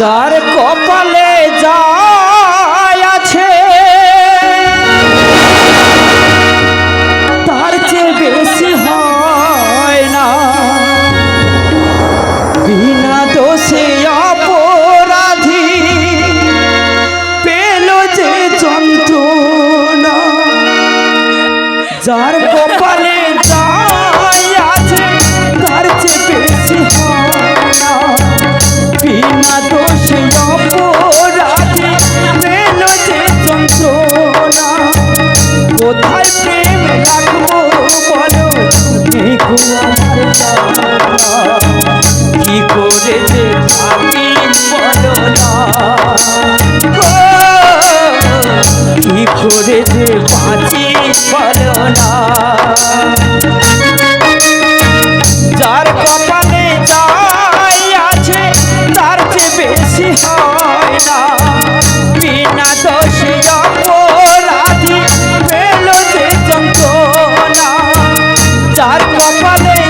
যার কপালে যা আছে, তার চেয়ে বেশি হয় না। বিনা দোষে অপরাধী পেল যে না যার কপালে যা কি করে যে বাঁচি বলো না যার কপালে যাই আছে তার চেয়ে বেশি হয় না বিনা দোষী অপরাধী পেল যে কপালে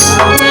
Amém.